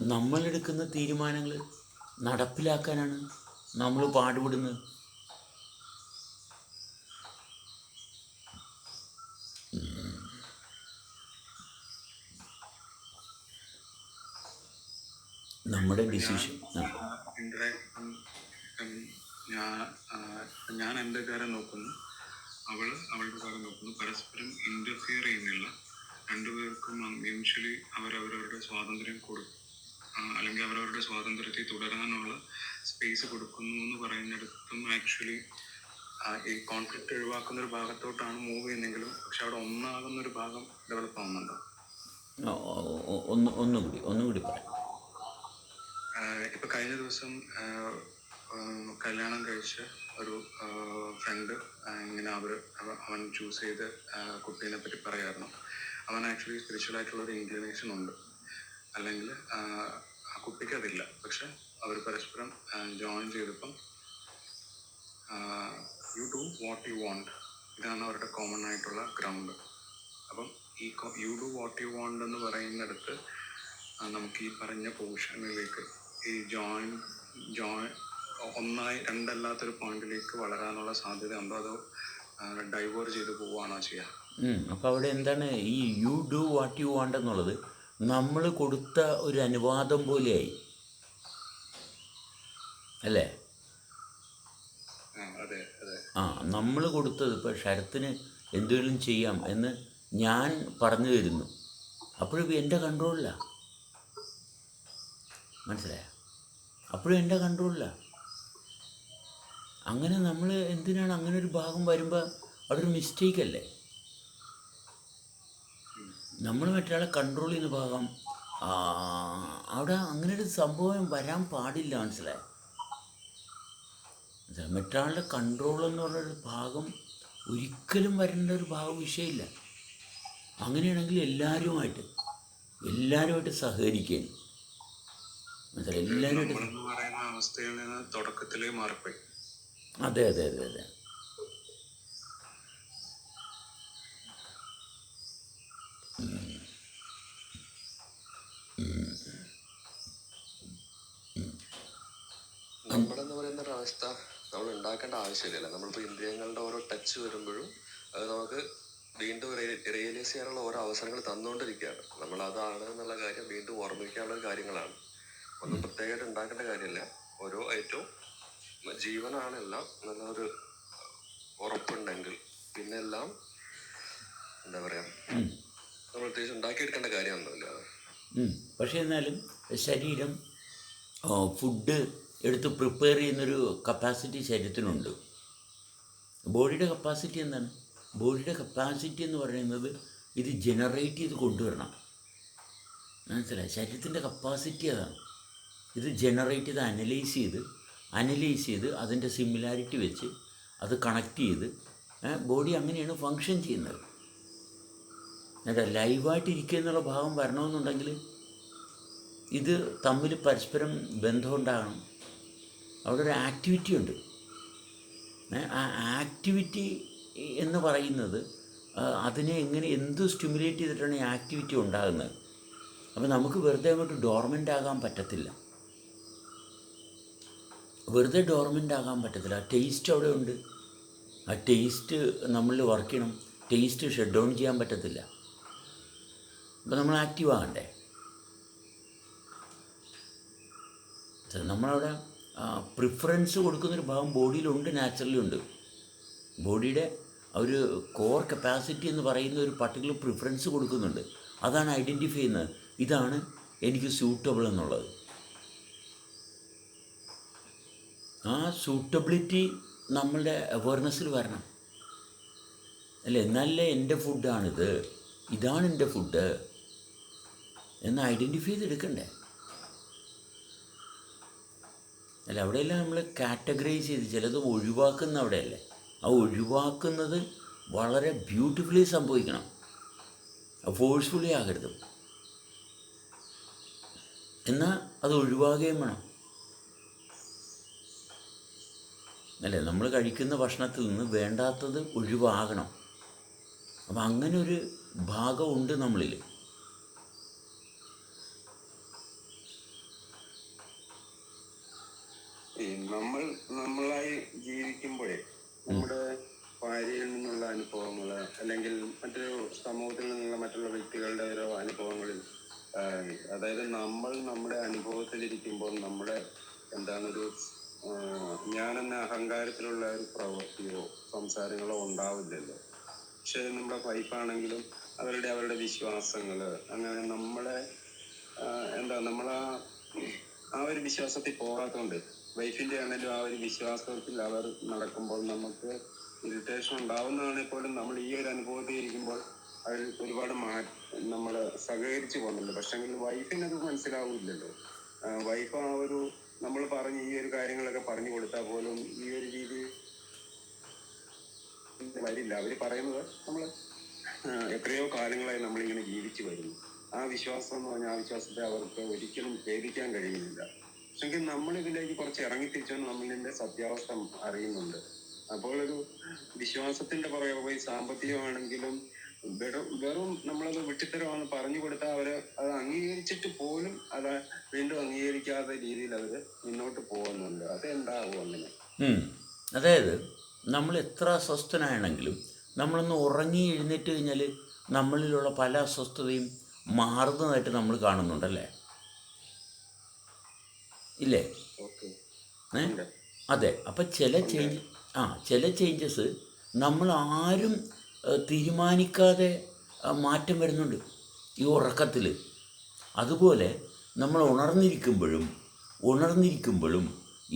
നമ്മളെടുക്കുന്ന തീരുമാനങ്ങൾ നടപ്പിലാക്കാനാണ് നമ്മൾ പാടുപെടുന്നത്. നമ്മുടെ ഡിസിഷൻ ഞാൻ എന്റെ കാര്യം നോക്കുന്നു. അവൾ അവളുടെ കാര്യം നോക്കുന്നു. പരസ്പരം ഇന്റർഫിയർ ചെയ്യുന്നില്ല. രണ്ടുപേർക്കും മ്യൂച്വലി അവരവരവരുടെ സ്വാതന്ത്ര്യം കൊടുക്കും അല്ലെങ്കിൽ അവരവരുടെ സ്വാതന്ത്ര്യത്തെ തുടരാനുള്ള സ്പേസ് കൊടുക്കുന്നു എന്ന് പറയുന്നിടത്തും ആക്ച്വലി ഈ കോൺഫ്ലിക്റ്റ് ഒഴിവാക്കുന്ന ഒരു ഭാഗത്തോട്ടാണ് മൂവ് ചെയ്യുന്നെങ്കിലും പക്ഷെ അവിടെ ഒന്നാകുന്ന ഒരു ഭാഗം ഡെവലപ്പ് ആവുന്നുണ്ടോ? ഒന്ന് ഒന്നുകൂടി ഒന്നുകൂടി പറയാം. ഇപ്പൊ കഴിഞ്ഞ ദിവസം കല്യാണം കഴിച്ച ഒരു ഫ്രണ്ട് ഇങ്ങനെ അവർ അവൻ ചൂസ് ചെയ്ത് കുട്ടീനെ പറ്റി പറയായിരുന്നു. അവൻ ആക്ച്വലി സ്പിരിച്വൽ ആയിട്ടുള്ള ഒരു ഇൻക്ലിനേഷൻ ഉണ്ട്. അല്ലെങ്കിൽ ആ കുട്ടിക്ക് അതില്ല. പക്ഷെ അവർ പരസ്പരം ജോയിൻ ചെയ്തപ്പം you do what you want ഇതാണ് അവരുടെ കോമൺ ആയിട്ടുള്ള ഗ്രൗണ്ട് അപ്പം ഈ you do what you want എന്ന് പറയുന്നിടത്ത് നമുക്ക് ഈ പറഞ്ഞ പൊസിഷനിലേക്ക് ഈ ജോയിൻ ജോയിൻ ഒന്നായി രണ്ടല്ലാത്തൊരു പോയിന്റിലേക്ക് വളരാനുള്ള സാധ്യത ഉണ്ടോ? അതോ ഡൈവേർ ചെയ്ത് പോവുകയാണോ ചെയ്യുക? അപ്പോൾ അവിടെ എന്താണ് ഈ you do what you want എന്നുള്ളത് നമ്മൾ കൊടുത്ത ഒരു അനുവാദം പോലെയായി. അല്ലേ? ആ, നമ്മൾ കൊടുത്തത് ഇപ്പോൾ ശരത്തിന് എന്തെങ്കിലും ചെയ്യാം എന്ന് ഞാൻ പറഞ്ഞു തരുന്നു. അപ്പോഴും എന്റെ കൺട്രോളില്ല മനസ്സിലായ? അപ്പോഴും എന്റെ കൺട്രോളില്ല അങ്ങനെ നമ്മൾ എന്തിനാണ് അങ്ങനെ ഒരു ഭാഗം വരുമ്പോൾ അതൊരു ഒരു മിസ്റ്റേക്ക് അല്ലേ? നമ്മൾ മറ്റൊരാളെ കൺട്രോൾ ചെയ്യുന്ന ഭാഗം അവിടെ അങ്ങനെ ഒരു സംഭവം വരാൻ പാടില്ല മനസ്സിലായി? മറ്റൊരാളുടെ കൺട്രോൾ എന്ന് പറഞ്ഞൊരു ഭാഗം ഒരിക്കലും വരേണ്ട ഒരു ഭാഗം വിഷയമില്ല. അങ്ങനെയാണെങ്കിൽ എല്ലാവരുമായിട്ട് എല്ലാവരുമായിട്ട് സഹകരിക്കാൻ മനസ്സിലായി? എല്ലാവരുമായിട്ട് അതെ അതെ അതെ അതെ. അതെ എന്ന് പറയുന്ന ഒരു അവസ്ഥ നമ്മൾ ഉണ്ടാക്കേണ്ട ആവശ്യമില്ല നമ്മളിപ്പോൾ ഇന്ദ്രിയങ്ങളുടെ ഓരോ ടച്ച് വരുമ്പോഴും അത് നമുക്ക് വീണ്ടും റിയലൈസ് ചെയ്യാനുള്ള ഓരോ അവസരങ്ങൾ തന്നുകൊണ്ടിരിക്കുകയാണ് നമ്മൾ അതാണ് എന്നുള്ള കാര്യം വീണ്ടും ഓർമ്മിക്കാനുള്ള കാര്യങ്ങളാണ്. ഒന്നും പ്രത്യേകമായിട്ട് ഉണ്ടാക്കേണ്ട കാര്യമില്ല. ഓരോ ഏറ്റവും ജീവനാണെല്ലാം എന്നുള്ളൊരു ഉറപ്പുണ്ടെങ്കിൽ പിന്നെ എല്ലാം എന്താ പറയാ നമ്മൾ പ്രത്യേകിച്ച് ഉണ്ടാക്കിയെടുക്കേണ്ട കാര്യമൊന്നുമില്ല. പക്ഷേ എന്നാലും ശരീരം ഫുഡ് എടുത്ത് പ്രിപ്പയർ ചെയ്യുന്നൊരു കപ്പാസിറ്റി ശരീരത്തിനുണ്ട്. ബോഡിയുടെ കപ്പാസിറ്റി എന്താണ്? ബോഡിയുടെ കപ്പാസിറ്റി എന്ന് പറയുന്നത് ഇത് ജനറേറ്റ് ചെയ്ത് കൊണ്ടുവരണം. മനസ്സിലായി? ശരീരത്തിന്റെ കപ്പാസിറ്റി അതാണ്. ഇത് ജനറേറ്റ് ചെയ്ത് അനലൈസ് ചെയ്ത് അനലൈസ് ചെയ്ത് അതിന്റെ സിമിലാരിറ്റി വെച്ച് അത് കണക്ട് ചെയ്ത് ബോഡി അങ്ങനെയാണ് ഫങ്ഷൻ ചെയ്യുന്നത്. എന്നിട്ട് ലൈവായിട്ടിരിക്കുക എന്നുള്ള ഭാവം വരണമെന്നുണ്ടെങ്കിൽ ഇത് തമ്മിൽ പരസ്പരം ബന്ധമുണ്ടാകണം അവിടെ ഒരു ആക്ടിവിറ്റി ഉണ്ട് ആ ആക്ടിവിറ്റി എന്ന് പറയുന്നത് അതിനെ എങ്ങനെ എന്ത് സ്റ്റിമുലേറ്റ് ചെയ്തിട്ടാണ് ഈ ആക്ടിവിറ്റി ഉണ്ടാകുന്നത്? അപ്പോൾ നമുക്ക് വെറുതെ അങ്ങോട്ട് ഡോർമെന്റ് ആകാൻ പറ്റത്തില്ല. വെറുതെ ഡോർമെന്റ് ആകാൻ പറ്റത്തില്ല. ആ ടേസ്റ്റ് അവിടെ ഉണ്ട്. ആ ടേസ്റ്റ് നമ്മളിൽ വർക്ക് ചെയ്യണം. ടേസ്റ്റ് ഷട്ട് ഡൗൺ ചെയ്യാൻ പറ്റത്തില്ല. അപ്പോൾ നമ്മൾ ആക്റ്റീവ് ആകണ്ടേ? നമ്മളവിടെ പ്രിഫറൻസ് കൊടുക്കുന്നൊരു ഭാഗം ബോഡിയിലുണ്ട് നാച്ചുറലി ഉണ്ട്. ബോഡിയുടെ ഒരു കോർ കപ്പാസിറ്റി എന്ന് പറയുന്ന ഒരു പർട്ടിക്കുലർ പ്രിഫറൻസ് കൊടുക്കുന്നുണ്ട്. അതാണ് ഐഡന്റിഫൈ ചെയ്യുന്നത്. ഇതാണ് എനിക്ക് സ്യൂട്ടബിൾ എന്നുള്ളത്. ആ സൂട്ടബിലിറ്റി നമ്മളുടെ അവയർനെസ്സിൽ വരണം. അല്ലേ? എന്നാലേ എന്റെ ഫുഡാണിത് ഇതാണ് എന്റെ ഫുഡ് എന്ന് ഐഡന്റിഫൈ ചെയ്തെടുക്കണ്ടേ? അല്ല അവിടെയെല്ലാം നമ്മൾ കാറ്റഗറൈസ് ചെയ്ത് ചിലത് ഒഴിവാക്കുന്ന അവിടെയല്ലേ? ആ ഒഴിവാക്കുന്നത് വളരെ ബ്യൂട്ടിഫുള്ളി സംഭവിക്കണം. ഫോഴ്സ്ഫുള്ളി ആകരുത്. എന്നാൽ അത് ഒഴിവാകുകയും വേണം. അല്ലേ നമ്മൾ കഴിക്കുന്ന ഭക്ഷണത്തിൽ നിന്ന് വേണ്ടാത്തത് ഒഴിവാകണം. അപ്പം അങ്ങനെ ഒരു ഭാഗമുണ്ട് നമ്മളിൽ ഈ നമ്മൾ നമ്മളായി ജീവിക്കുമ്പോഴേ നമ്മുടെ ഭാര്യയിൽ നിന്നുള്ള അനുഭവങ്ങൾ അല്ലെങ്കിൽ മറ്റൊരു സമൂഹത്തിൽ നിന്നുള്ള മറ്റുള്ള വ്യക്തികളുടെ ഓരോ അനുഭവങ്ങളിൽ അതായത് നമ്മൾ നമ്മുടെ അനുഭവത്തിലിരിക്കുമ്പോൾ നമ്മുടെ എന്താണൊരു ഞാൻ ഞാനെന്ന അഹങ്കാരത്തിലുള്ള ഒരു പ്രവൃത്തിയോ സംസാരങ്ങളോ ഉണ്ടാവില്ലല്ലോ. പക്ഷെ നമ്മുടെ വൈഫാണെങ്കിലും അവരുടെ അവരുടെ വിശ്വാസങ്ങൾ അങ്ങനെ നമ്മളെ എന്താ നമ്മളാ ആ ഒരു വിശ്വാസത്തിൽ പോകാത്തോണ്ട് വൈഫിന്റെ ആണെങ്കിലും ആ ഒരു വിശ്വാസത്തിൽ അവർ നടക്കുമ്പോൾ നമുക്ക് ഇറിറ്റേഷൻ ഉണ്ടാവുന്നതാണെങ്കിൽ പോലും നമ്മൾ ഈ ഒരു അനുഭവത്തിൽ ഇരിക്കുമ്പോൾ അതിൽ ഒരുപാട് മാ നമ്മൾ സഹകരിച്ചു പോകുന്നുണ്ട്. പക്ഷെങ്കിൽ വൈഫിന് മനസ്സിലാവില്ലല്ലോ വൈഫ് ആ ഒരു നമ്മൾ പറഞ്ഞ് ഈ ഒരു കാര്യങ്ങളൊക്കെ പറഞ്ഞു കൊടുത്താൽ പോലും ഈ ഒരു രീതി വരില്ല. അവർ പറയുന്നത് നമ്മൾ എത്രയോ കാലങ്ങളായി നമ്മളിങ്ങനെ ജീവിച്ചു വരുന്നു. ആ വിശ്വാസം എന്ന് പറഞ്ഞാൽ ആ വിശ്വാസത്തെ അവർക്ക് ഒരിക്കലും ഭേദിക്കാൻ കഴിയുന്നില്ല. പക്ഷെങ്കിൽ നമ്മൾ ഇതിലേക്ക് കുറച്ച് ഇറങ്ങി തിരിച്ചുകൊണ്ട് നമ്മളിതിന്റെ സത്യാവസ്ഥ അറിയുന്നുണ്ട്. അപ്പോൾ ഒരു വിശ്വാസത്തിന്റെ പുറകെ പോയി സാമ്പത്തികമാണെങ്കിലും വെറും വെറും നമ്മളത് വിട്ടിത്തരമാണെന്ന് പറഞ്ഞു കൊടുത്താൽ അവർ അത് അംഗീകരിച്ചിട്ട് പോലും അത് വീണ്ടും അംഗീകരിക്കാത്ത രീതിയിൽ അവർ മുന്നോട്ട് പോകുന്നുണ്ട്. അതെന്താകും അങ്ങനെ. അതായത് നമ്മൾ എത്ര അസ്വസ്ഥനാണെങ്കിലും നമ്മളൊന്ന് ഉറങ്ങി എഴുന്നേറ്റ് കഴിഞ്ഞാൽ നമ്മളിലുള്ള പല അസ്വസ്ഥതയും മാറുന്നതായിട്ട് നമ്മൾ കാണുന്നുണ്ടല്ലേ ഇല്ലേ? അതെ. അപ്പം ചില ചേഞ്ച് ആ ചില ചേഞ്ചസ് നമ്മൾ ആരും തീരുമാനിക്കാതെ മാറ്റം വരുന്നുണ്ട് ഈ ഉറക്കത്തിൽ അതുപോലെ നമ്മൾ ഉണർന്നിരിക്കുമ്പോഴും ഉണർന്നിരിക്കുമ്പോഴും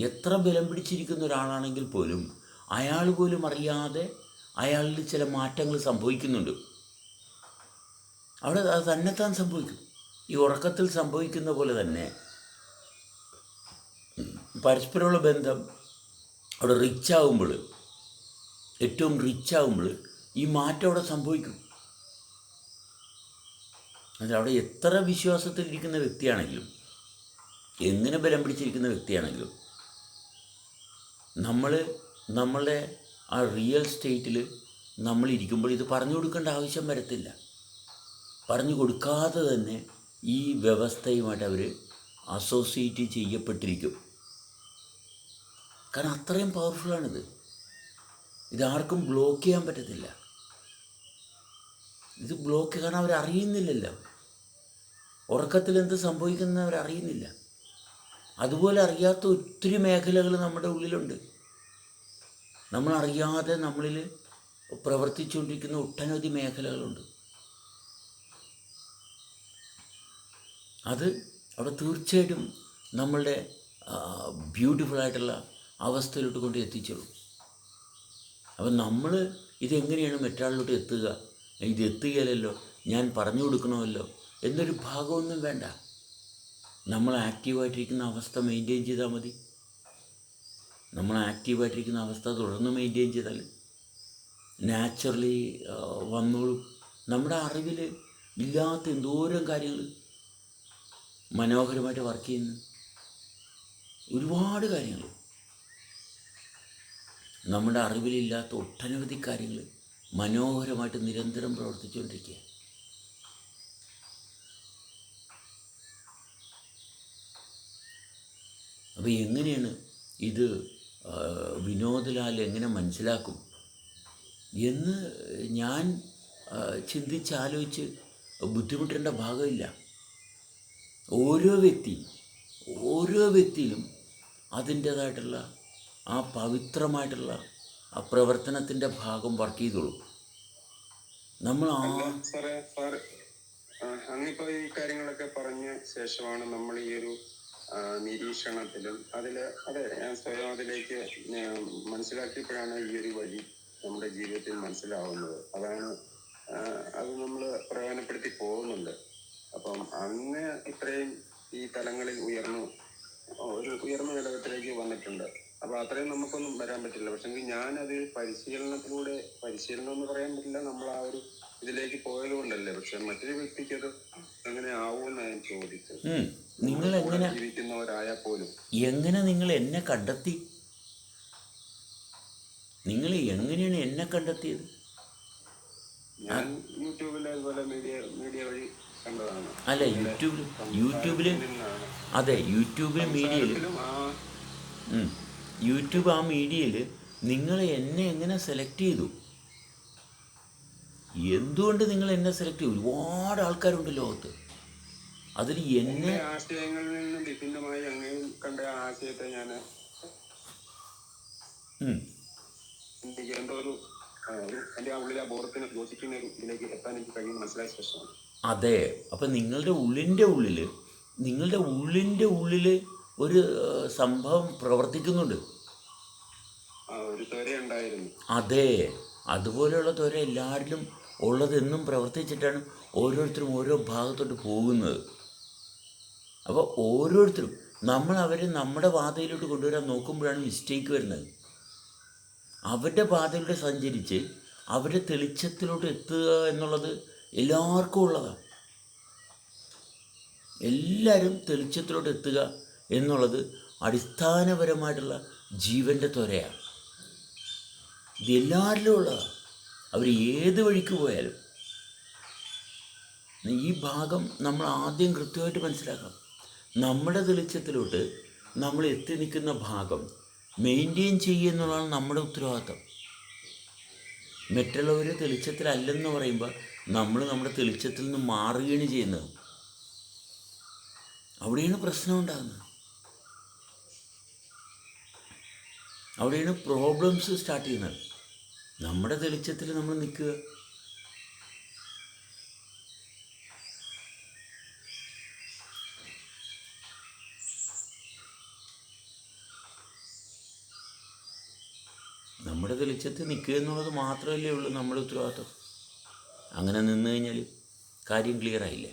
എത്ര ബലം പിടിച്ചിരിക്കുന്ന ഒരാളാണെങ്കിൽ പോലും അയാൾ പോലും അറിയാതെ അയാളിൽ ചില മാറ്റങ്ങൾ സംഭവിക്കുന്നുണ്ട്. അവിടെ അത് തന്നെത്താൻ സംഭവിക്കും. ഈ ഉറക്കത്തിൽ സംഭവിക്കുന്ന പോലെ തന്നെ പരസ്പരമുള്ള ബന്ധം അവിടെ റിച്ച് ആകുമ്പോൾ ഏറ്റവും റിച്ച് ആകുമ്പോൾ ഈ മാറ്റം അവിടെ സംഭവിക്കും. അതിൽ അവിടെ എത്ര വിശ്വാസത്തിൽ ഇരിക്കുന്ന വ്യക്തിയാണെങ്കിലും എങ്ങനെ ബലം പിടിച്ചിരിക്കുന്ന വ്യക്തിയാണെങ്കിലും നമ്മൾ നമ്മളുടെ ആ റിയൽ സ്റ്റേറ്റിൽ നമ്മൾ ഇരിക്കുമ്പോൾ ഇത് പറഞ്ഞു കൊടുക്കേണ്ട ആവശ്യം വരത്തില്ല. പറഞ്ഞു കൊടുക്കാതെ തന്നെ ഈ വ്യവസ്ഥയുമായിട്ട് അവർ അസോസിയേറ്റ് ചെയ്യപ്പെട്ടിരിക്കും. കാരണം അത്രയും പവർഫുള്ളാണിത് ഇതാർക്കും ബ്ലോക്ക് ചെയ്യാൻ പറ്റത്തില്ല. ഇത് ബ്ലോക്ക് കാരണം അവരറിയുന്നില്ലല്ലോ ഉറക്കത്തിൽ എന്ത് സംഭവിക്കുന്നത് അവരറിയുന്നില്ല അതുപോലെ അറിയാത്ത ഒത്തിരി മേഖലകൾ നമ്മുടെ ഉള്ളിലുണ്ട്. നമ്മൾ അറിയാതെ നമ്മളിൽ പ്രവർത്തിച്ചുകൊണ്ടിരിക്കുന്ന ഒട്ടനവധി മേഖലകളുണ്ട്. അത് അവിടെ തീർച്ചയായിട്ടും നമ്മളുടെ ബ്യൂട്ടിഫുൾ ആയിട്ടുള്ള അവസ്ഥയിലോട്ട് കൊണ്ട് എത്തിച്ചുള്ളൂ അപ്പം നമ്മൾ ഇതെങ്ങനെയാണ് മറ്റൊരാളിലോട്ട് എത്തുക? ഇത് എത്തുകയില്ലല്ലോ ഞാൻ പറഞ്ഞു കൊടുക്കണമല്ലോ എന്നൊരു ഭാഗമൊന്നും വേണ്ട. നമ്മൾ ആക്റ്റീവായിട്ടിരിക്കുന്ന അവസ്ഥ മെയിന്റെയിൻ ചെയ്താൽ മതി. നമ്മൾ ആക്റ്റീവായിട്ടിരിക്കുന്ന അവസ്ഥ തുടർന്ന് മെയിന്റെയിൻ ചെയ്താൽ നാച്ചുറലി വന്നോളും. നമ്മുടെ അറിവിൽ ഇല്ലാത്ത എന്തോരം കാര്യങ്ങൾ മനോഹരമായിട്ട് വർക്ക് ചെയ്യുന്നു. ഒരുപാട് കാര്യങ്ങൾ. നമ്മുടെ അറിവിലില്ലാത്ത ഒട്ടനവധി കാര്യങ്ങൾ മനോഹരമായിട്ട് നിരന്തരം പ്രവർത്തിച്ചുകൊണ്ടിരിക്കുക. അപ്പോൾ എങ്ങനെയാണ് ഇത് വിനോദലാൽ എങ്ങനെ മനസ്സിലാക്കും? എന്ന് ഞാൻ ചിന്തിച്ചാലോചിച്ച് ബുദ്ധിമുട്ടേണ്ട ഭാഗമില്ല. ഓരോ വ്യക്തി ഓരോ വ്യക്തിയിലും അതിന്റേതായിട്ടുള്ള ആ പവിത്രമായിട്ടുള്ള ആ പ്രവർത്തനത്തിന്റെ ഭാഗം വർക്ക് ചെയ്തോളൂ. നമ്മൾ ആ അങ്ങിപ്പോ ഈ കാര്യങ്ങളൊക്കെ പറഞ്ഞ ശേഷമാണ് നമ്മൾ ഈ ഒരു നിരീക്ഷണത്തിലും അതിൽ അതെ ഞാൻ സ്വയം അതിലേക്ക് മനസ്സിലാക്കിയപ്പോഴാണ് ഈ ഒരു വഴി നമ്മുടെ ജീവിതത്തിൽ മനസ്സിലാവുന്നത്. അതാണ് അത് നമ്മൾ പ്രയോജനപ്പെടുത്തി പോകുന്നുണ്ട്. അപ്പം അങ്ങ് ഇത്രയും ഈ തലങ്ങളിൽ ഉയർന്നു ഒരു ഉയർന്ന ഘടകത്തിലേക്ക് വന്നിട്ടുണ്ട്. അപ്പൊ അത്രയും നമുക്കൊന്നും വരാൻ പറ്റില്ല. പക്ഷെങ്കിൽ ഞാനത് പരിശീലനത്തിലൂടെ പരിശീലനം എന്ന് പറയാൻ പറ്റില്ല നമ്മൾ ആ ഒരു ഇതിലേക്ക് പോയത് കൊണ്ടല്ലേ. പക്ഷെ മറ്റൊരു വ്യക്തിക്ക് അത് അങ്ങനെ ആവുമെന്ന് ഞാൻ ചോദിച്ചത്. നിങ്ങൾ എങ്ങനെ ജീവിക്കുന്നവരായ പോലും. എങ്ങനെ നിങ്ങൾ എന്നെ കണ്ടെത്തി? നിങ്ങൾ എങ്ങനെയാണ് എന്നെ കണ്ടെത്തിയത്? ഞാൻ യൂട്യൂബിൽ അതുപോലെ മീഡിയ മീഡിയ വഴി കണ്ടതാണ്. അല്ല യൂട്യൂബിൽ യൂട്യൂബിൽ അതെ യൂട്യൂബിൽ ഉം. യൂട്യൂബ് ആ മീഡിയയിൽ നിങ്ങൾ എന്നെ എങ്ങനെ സെലക്ട് ചെയ്തു? എന്തുകൊണ്ട് നിങ്ങൾ എന്നെ സെലക്ട് ചെയ്തു? ഒരുപാട് ആൾക്കാരുണ്ട് ലോകത്ത്. അതിൽ എന്നെ ആശയങ്ങളിൽ നിന്നും വിഭിന്നമായി അങ്ങനെ കണ്ട ആശയത്തെ ഞാൻ അതെ. അപ്പം നിങ്ങളുടെ ഉള്ളിന്റെ ഉള്ളിൽ നിങ്ങളുടെ ഉള്ളിന്റെ ഉള്ളിൽ ഒരു സംഭവം പ്രവർത്തിക്കുന്നുണ്ട്. അതെ അതുപോലെയുള്ള ത്വര എല്ലാവരിലും ഉള്ളതെന്നും പ്രവർത്തിച്ചിട്ടാണ് ഓരോരുത്തരും ഓരോ ഭാഗത്തോട്ട് പോകുന്നത്. അപ്പോൾ ഓരോരുത്തരും നമ്മൾ അവരെ നമ്മുടെ പാതയിലോട്ട് കൊണ്ടുവരാൻ നോക്കുമ്പോഴാണ് മിസ്റ്റേക്ക് വരുന്നത്. അവരുടെ പാതയിലൂടെ സഞ്ചരിച്ച് അവരുടെ തെളിച്ചത്തിലോട്ട് എത്തുക എന്നുള്ളത് എല്ലാവർക്കും ഉള്ളതാണ് എല്ലാവരും തെളിച്ചത്തിലോട്ട് എത്തുക എന്നുള്ളത് അടിസ്ഥാനപരമായിട്ടുള്ള ജീവന്റെ ത്വരയാണ് ഇത് എല്ലാവരിലും ഉള്ളതാണ് അവർ ഏത് വഴിക്ക് പോയാലും. ഈ ഭാഗം നമ്മൾ ആദ്യം കൃത്യമായിട്ട് മനസ്സിലാക്കാം നമ്മുടെ തെളിച്ചത്തിലോട്ട് നമ്മൾ എത്തി നിൽക്കുന്ന ഭാഗം മെയിന്റെയിൻ ചെയ്യുക എന്നുള്ളതാണ് നമ്മുടെ ഉത്തരവാദിത്തം. മറ്റുള്ളവർ തെളിച്ചത്തിലല്ലെന്ന് പറയുമ്പോൾ നമ്മൾ നമ്മുടെ തെളിച്ചത്തിൽ നിന്ന് മാറുകയാണ് ചെയ്യുന്നത്. അവിടെയാണ് പ്രശ്നം ഉണ്ടാകുന്നത്. അവിടെയാണ് പ്രോബ്ലംസ് സ്റ്റാർട്ട് ചെയ്യുന്നത്. നമ്മുടെ തെളിച്ചത്തിൽ നമ്മൾ നിൽക്കുക. നമ്മുടെ തെളിച്ചത്തിൽ നിൽക്കുക എന്നുള്ളത് മാത്രമല്ലേ ഉള്ളൂ നമ്മുടെ ഉത്തരവാദിത്വം. അങ്ങനെ നിന്ന് കഴിഞ്ഞാൽ കാര്യം ക്ലിയർ ആയില്ലേ?